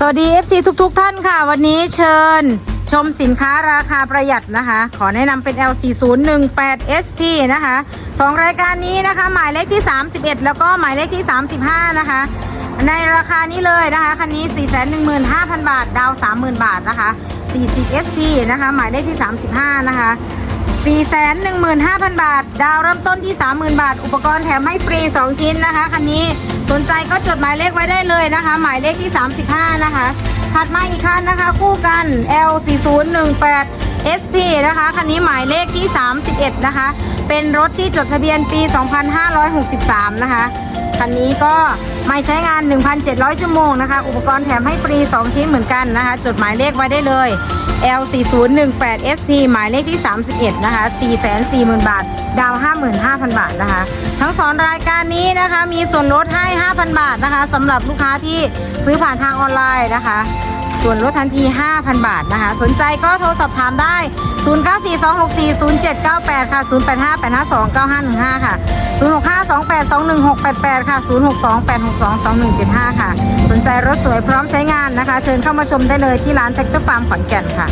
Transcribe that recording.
สวัสดี FC ทุกๆทท่านค่ะ วันนี้เชิญ ชมสินค้าราคาประหยัดนะคะ ขอแนะนำเป็น L4018SP นะคะสองรายการนี้นะคะ หมายเลขที่ 31 แล้วก็หมายเลขที่ 35 นะคะ ในราคานี้เลยนะคะ คันนี้ 415,000 บาท ดาว 30,000 บาทนะคะ 40SP นะคะ หมายเลขที่ 35 นะคะ 415,000 บาท ดาวเริ่มต้นที่ 30,000 บาท อุปกรณ์แถมให้ฟรี 2 ชิ้นนะคะ คันนี้สนใจก็จดหมายเลขไว้ได้เลยนะคะ หมายเลขที่ 35 นะคะ ถัดมาอีกคันนะคะ คู่กัน L4018 SP นะคะ คันนี้หมายเลขที่ 31 นะคะ เป็นรถที่จดทะเบียนปี 2563 นะคะ คันนี้ก็ไม่ใช้งาน 1,700 ชั่วโมงนะคะ อุปกรณ์แถมให้ฟรี 2 ชิ้นเหมือนกันนะคะ จดหมายเลขไว้ได้เลย L4018SP หมายเลขที่ 31 นะคะ 440,000 บาท ดาว 55,000 บาทนะคะ ทั้งสองรายการนี้นะคะ มีส่วนลดให้ 5,000 บาทนะคะสำหรับลูกค้าที่ซื้อผ่านทางออนไลน์นะคะ ส่วนลดทันที 5,000 บาทนะคะ สนใจก็โทรสอบถามได้ 0942640798 ค่ะ 0858529515 ค่ะ 0652821688 ค่ะ 0628622175 ค่ะ สนใจรถสวยพร้อมใช้งานนะคะ เชิญเข้ามาชมได้เลยที่ร้านแท็กเตอร์ฟาร์มขอนแก่นค่ะ